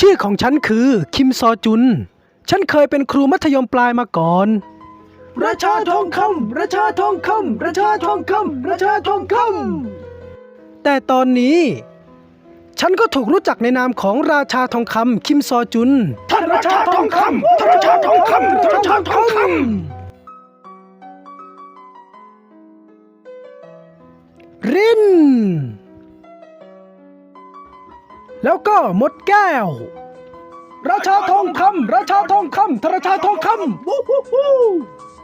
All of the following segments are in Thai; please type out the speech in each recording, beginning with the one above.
ชื่อของฉันคือคิมซอจุน ฉันเคยเป็นครูมัธยมปลายมาก่อน ราชาทองคำราชาทองคำราชาทองคำราชาทองคำแต่ตอนนี้ ฉันก็ถูกรู้จักในนามของราชาทองคำคิมซอจุน ท่านราชาทองคำท่านราชาทองคำท่านราชาทองคำริน แล้วก็หมดแก้ว ราชาทองคำราชาทองคำทราชาทองคำวู้ฮู้ฮู้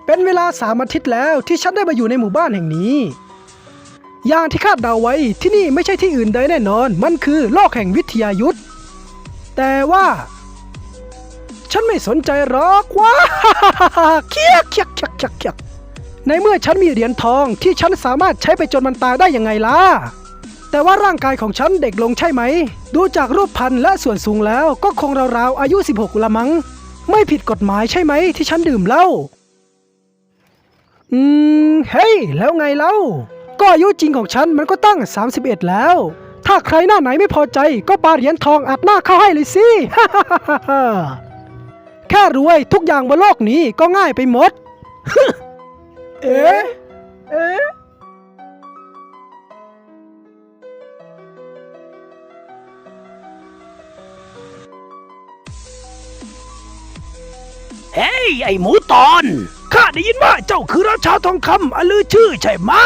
เป็นเวลาสามอาทิตย์แล้วที่ฉันได้มาอยู่ในหมู่บ้านแห่งนี้ อย่างที่คาดเดาไว้ที่นี่ไม่ใช่ที่อื่นใดแน่นอน มันคือโลกแห่งวิทยายุทธแต่ว่า ฉันไม่สนใจหรอกว้าเคียกเคียกเคียกเคียกเคียกในเมื่อฉันมีเหรียญทองที่ฉันสามารถใช้ไปจนมันตายได้ยังไงล่ะ แต่ว่าร่างกายของฉันเด็กลงใช่ไหม ดูจากรูปพันธ์และส่วนสูงแล้วก็คงราวๆอายุ 16 ละมัง้ง ไม่ผิดกฎหมายใช่ไหมที่ฉันดื่มเหล้า อืม เฮ้ย แล้วไงเล่า ก็อายุจริงของฉันมันก็ตั้ง 31 แล้ว ถ้าใครหน้าไหนไม่พอใจก็ปาเหรียญทองอัดหน้าเข้าให้เลยสิแค่รวยทุกอย่างบนโลกนี้ก็ง่ายไปหมด เอ๊ะ ไอ้หมูตอน ข้าได้ยินว่าเจ้าคือราชาทองคำอลือชื่อใช่ไหมะ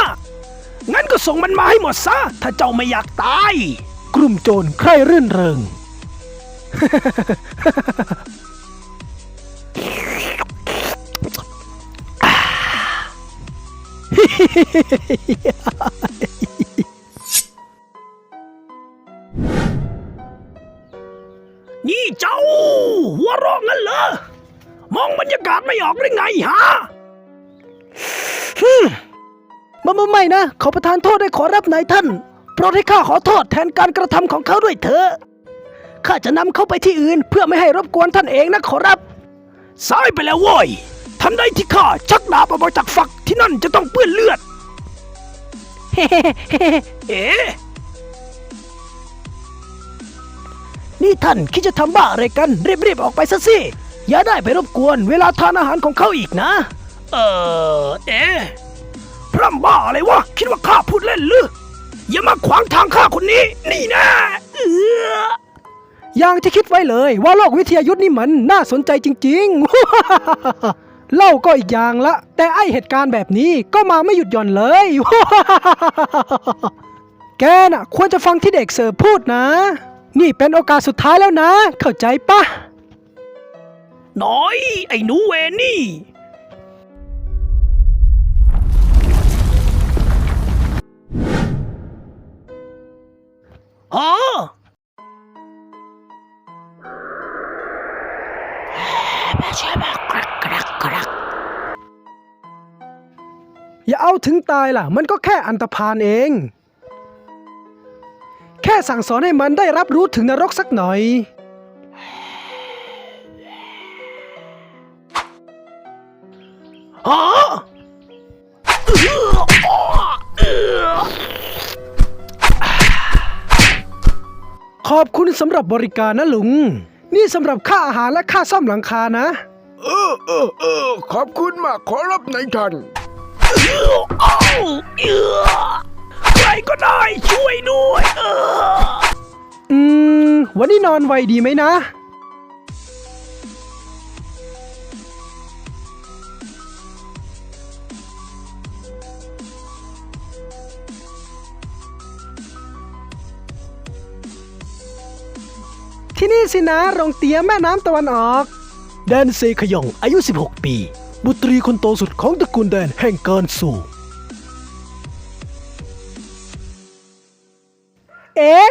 งั้นก็ส่งมันมาให้หมดซะ ถ้าเจ้าไม่อยากตาย กลุ่มโจรใครรื่นเริง นี่เจ้า หัวเร้องงั้นเหรอ มองบรรยากาศไม่ออกหรือไงฮะมามาไม่นะ ขอประทานโทษได้ขอรับนายท่าน โปรดให้ข้าขอโทษแทนการกระทำของเขาด้วยเถอะข้าจะนำเขาไปที่อื่น เพื่อไม่ให้รบกวนท่านเองนะขอรับสายไปแล้วโว้ยทันใดที่ข้าชักดาบออกมาจากฝักที่นั่นจะต้องเปื้อนเลือดเอ๊ะนี่ท่านคิดจะทำบ้าอะไรกันรีบๆออกไปซะสิ อย่าได้ไปรบกวนเวลาทานอาหารของเขาอีกนะ เออ เอ๊ะพร่ำบ้าอะไรวะ คิดว่าข้าพูดเล่นหรือ อย่ามาขวางทางข้าคนนี้ นี่นะเอออย่างที่คิดไว้เลยว่าโลกวิทยายุทธ์นี่มันน่าสนใจจริงๆ เล่าก็อีกอย่างละ แต่ไอเหตุการณ์แบบนี้ก็มาไม่หยุดหย่อนเลย แกน่ะ ควรจะฟังที่เด็กเสิร์ฟพูดนะ นี่เป็นโอกาสสุดท้ายแล้วนะ เข้าใจปะ น้อย ไอ้หนูเวนนี่ อ๋ออย่าเอาถึงตายล่ะ มันก็แค่อันตรพานเอง แค่สั่งสอนให้มันได้รับรู้ถึงนรกสักหน่อย ขอบคุณสำหรับบริการนะลุง นี่สำหรับค่าอาหารและค่าซ่อมหลังคานะ เออเออเออขอบคุณมากขอรับนายท่านอ้าวเอือใครก็ได้ช่วยด้วยเอออืม วันนี้นอนไวดีไหมนะ ที่นี่สินะโรงเตียแม่น้ำตะวันออก แดนเซขยองอายุ 16 ปี บุตรีคนโตสุดของตระกูลแดนแห่งการสู่ เอ๊ะ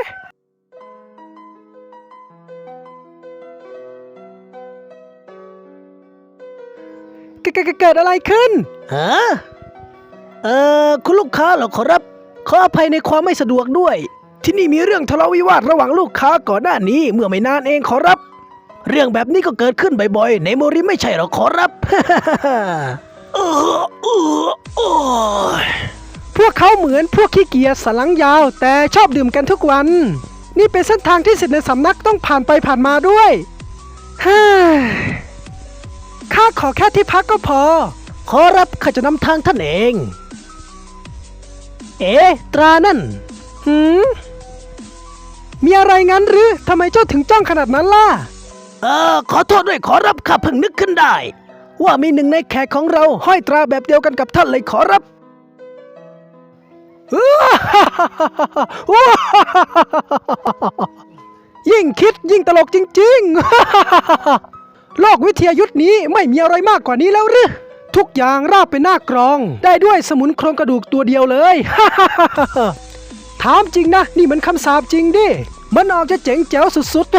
เกิดเกิดเกิดอะไรขึ้น ฮะ เอ่อ คุณลูกค้าเหรอขอรับ ขออภัยในความไม่สะดวกด้วย ที่นี่มีเรื่องทะเลาะวิวาทระหว่างลูกค้าก่อนหน้านี้เมื่อไม่นานเองขอรับ เรื่องแบบนี้ก็เกิดขึ้นบ่อยๆ ในโมริไม่ใช่หรอขอรับ เออเออโอ้ยพวกเขาเหมือนพวกขี้เกียจสันหลังยาว แต่ชอบดื่มกันทุกวัน นี่เป็นเส้นทางที่สิทธิ์ในสำนักต้องผ่านไปผ่านมาด้วยฮ่าข้าขอแค่ที่พักก็พอ ขอรับข้าจะนำทางท่านเอง เอ๊ะตรานั่นหืม งั้นหรือทำไมเจ้าถึงจ้องขนาดนั้นล่ะ เออ ขอโทษด้วยขอรับข้าเพิ่งนึกขึ้นได้ ว่ามีหนึ่งในแขกของเราห้อยตราแบบเดียวกันกับท่านเลยขอรับยิ่งคิดยิ่งตลกจริงๆ โลกวิทยายุทธ์นี้ไม่มีอะไรมากกว่านี้แล้วหรือทุกอย่างราบเป็นหน้ากรอง ได้ด้วยสมุนโครงกระดูกตัวเดียวเลย ถามจริงนะ นี่มันคำสาปจริงดิ มันออกจะเจ๋งแจ๋วสุดๆ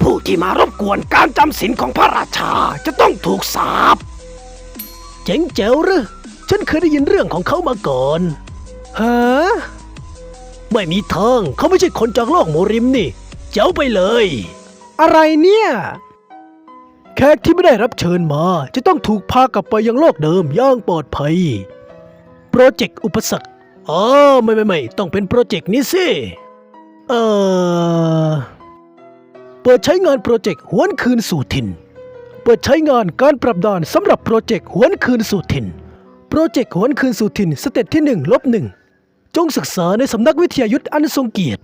ผู้ที่มารบกวนการจำศีลของพระราชาจะต้องถูกสาปเจ๋งแจ๋วหรือฉันเคยได้ยินเรื่องของเขามาก่อนฮะไม่มีทางเขาไม่ใช่คนจากโลกโมริมนี่ เจ้าไปเลย อะไรเนี่ย แขกที่ไม่ได้รับเชิญมา จะต้องถูกพากลับไปยังโลกเดิมอย่างปลอดภัย โปรเจกต์อุปสรรค อ๋อไม่ไม่ไม่ต้องเป็นโปรเจกต์นี้สิ เอ่อ เปิดใช้งานโปรเจกต์หวนคืนสู่ถิ่น เปิดใช้งานการปรับด่านสำหรับโปรเจกต์หวนคืนสู่ถิ่น โปรเจกต์หวนคืนสู่ถิ่นสเต็ปที่1ลบหนึ่งจงศึกษาในสำนักวิทยายุทธอันทรงเกียรติ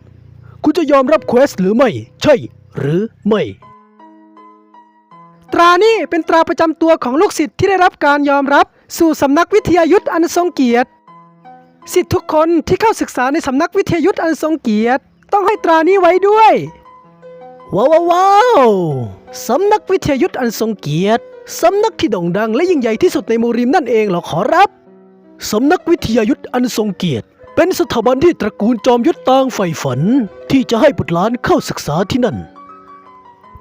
คุณจะยอมรับเควสหรือไม่ ใช่หรือไม่ ตรานี่เป็นตราประจำตัวของลูกศิษย์ที่ได้รับการยอมรับสู่สำนักวิทยายุทธอันทรงเกียรติ ศิษย์ทุกคนที่เข้าศึกษาในสำนักวิทยายุทธอันทรงเกียรติ ต้องให้ตรานี้ไว้ด้วย ว้าวว้าวว้าวสำนักวิทยายุทธอันทรงเกียรติสำนักที่โด่งดังและยิ่งใหญ่ที่สุดในมูริมนั่นเองเหรอขอรับ สำนักวิทยายุทธอันทรงเกียรติ เป็นสถาบันที่ตระกูลจอมยุทธต่างใฝ่ฝัน ที่จะให้บุตรหลานเข้าศึกษาที่นั่น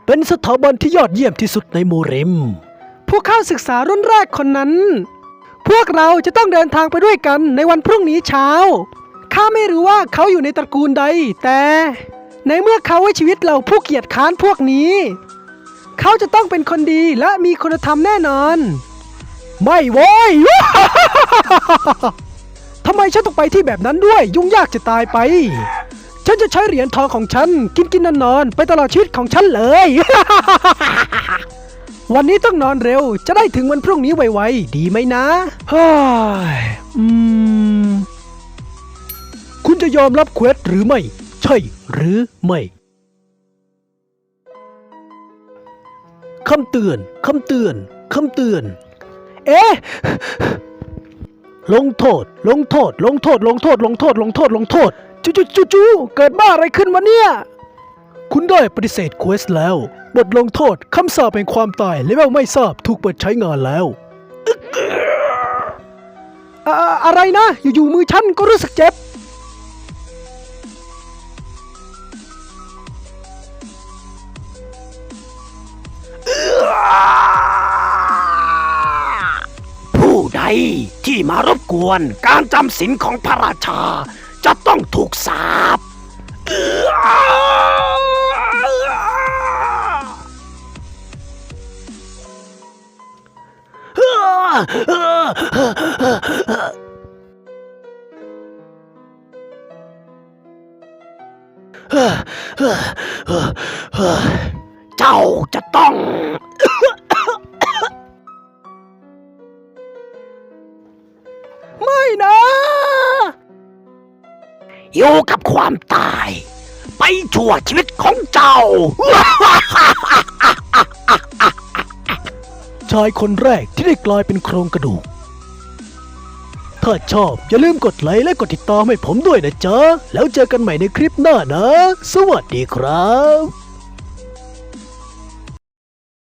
เป็นสถาบันที่ยอดเยี่ยมที่สุดในโมเรมผู้เข้าศึกษารุ่นแรกคนนั้น พวกเราจะต้องเดินทางไปด้วยกันในวันพรุ่งนี้เช้า ข้าไม่รู้ว่าเขาอยู่ในตระกูลใด แต่ในเมื่อเขาไว้ชีวิตเราผู้เกียจค้านพวกนี้ เขาจะต้องเป็นคนดีและมีคุณธรรมแน่นอน ไม่โว้ย ทำไมฉันต้องไปที่แบบนั้นด้วย ยุ่งยากจะตายไป ฉันจะใช้เหรียญทองของฉัน กินกินนอนนอนๆไปตลอดชีวิตของฉันเลย วันนี้ต้องนอนเร็ว จะได้ถึงวันพรุ่งนี้ไวๆ ดีไหมนะเฮ้ยอืม คุณจะยอมรับเควสหรือไม่ ใช่หรือไม่คำเตือนคำเตือนคำเตือน เอ๊ะ ลงโทษ ลงโทษ ลงโทษ ลงโทษ ลงโทษ ลงโทษ ลงโทษ จูจูจูจูเกิดบ้าอะไรขึ้นวะเนี่ย คุณได้ปฏิเสธเควสแล้ว บทลงโทษคำสาปแห่งความตายเลเวลไม่ทราบถูกเปิดใช้งานแล้วอะอะอะไรนะ อยู่ๆมือฉันก็รู้สึกเจ็บ ผู้ใดที่มารบกวนการจำศีลของพระราชา จะต้องถูกสาป เจ้าจะต้อง ไม่นะ อยู่กับความตาย ไปชั่วชีวิตของเจ้า ชายคนแรกที่ได้กลายเป็นโครงกระดูก ถ้าชอบอย่าลืมกดไลค์และกดติดตามให้ผมด้วยนะจ๊ะ แล้วเจอกันใหม่ในคลิปหน้านะ สวัสดีครับ